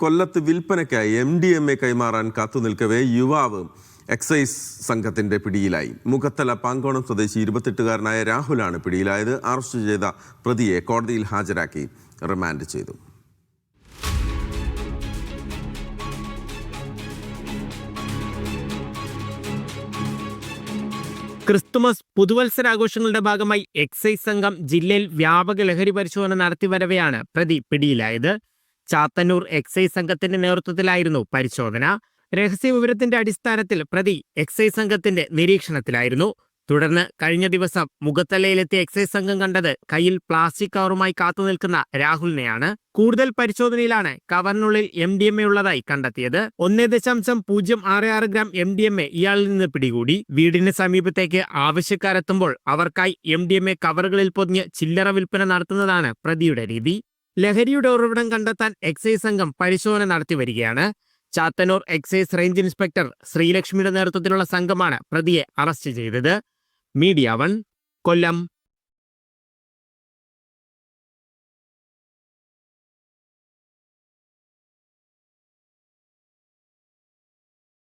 കൊല്ലത്ത് വിൽപ്പനയ്ക്കായി M D M A കൈമാറാൻ കാത്തുനിൽക്കവേ യുവാവ് എക്സൈസ് സംഘത്തിന്റെ പിടിയിലായി. മുഖത്തല പാങ്കോണം സ്വദേശി ഇരുപത്തെട്ടുകാരനായ രാഹുലാണ് പിടിയിലായത്. അറസ്റ്റ് ചെയ്ത പ്രതിയെ കോടതിയിൽ ഹാജരാക്കി റിമാൻഡ് ചെയ്തു. ക്രിസ്തുമസ് പുതുവത്സരാഘോഷങ്ങളുടെ ഭാഗമായി എക്സൈസ് സംഘം ജില്ലയിൽ വ്യാപക ലഹരി പരിശോധന നടത്തിവരവെയാണ് പ്രതി പിടിയിലായത്. ചാത്തന്നൂർ എക്സൈസ് സംഘത്തിന്റെ നേതൃത്വത്തിലായിരുന്നു പരിശോധന. രഹസ്യ വിവരത്തിന്റെ അടിസ്ഥാനത്തിൽ പ്രതി എക്സൈസ് സംഘത്തിന്റെ നിരീക്ഷണത്തിലായിരുന്നു. തുടർന്ന് കഴിഞ്ഞ ദിവസം മുഖത്തലയിലെത്തിയ എക്സൈസ് സംഘം കണ്ടത് കയ്യിൽ പ്ലാസ്റ്റിക് കവറുമായി കാത്തുനിൽക്കുന്ന രാഹുലിനെയാണ്. കൂടുതൽ പരിശോധനയിലാണ് കവറിനുള്ളിൽ എം ഡി എം എ ഉള്ളതായി കണ്ടെത്തിയത്. ഒന്നേ ദശാംശം പൂജ്യം ആറ് ആറ് gram M D M A ഇയാളിൽ നിന്ന് പിടികൂടി. വീടിന് സമീപത്തേക്ക് ആവശ്യക്കാരെത്തുമ്പോൾ അവർക്കായി എം ഡി എം എ കവറുകളിൽ പൊതിഞ്ഞ് ചില്ലറ വിൽപ്പന നടത്തുന്നതാണ് പ്രതിയുടെ രീതി. ലഹരിയുടെ ഉറവിടം കണ്ടെത്താൻ എക്സൈസ് സംഘം പരിശോധന നടത്തി വരികയാണ്. ചാത്തന്നൂർ എക്സൈസ് റേഞ്ച് ഇൻസ്പെക്ടർ ശ്രീലക്ഷ്മിയുടെ നേതൃത്വത്തിലുള്ള സംഘമാണ് പ്രതിയെ അറസ്റ്റ് ചെയ്തത്. Media one Kollam.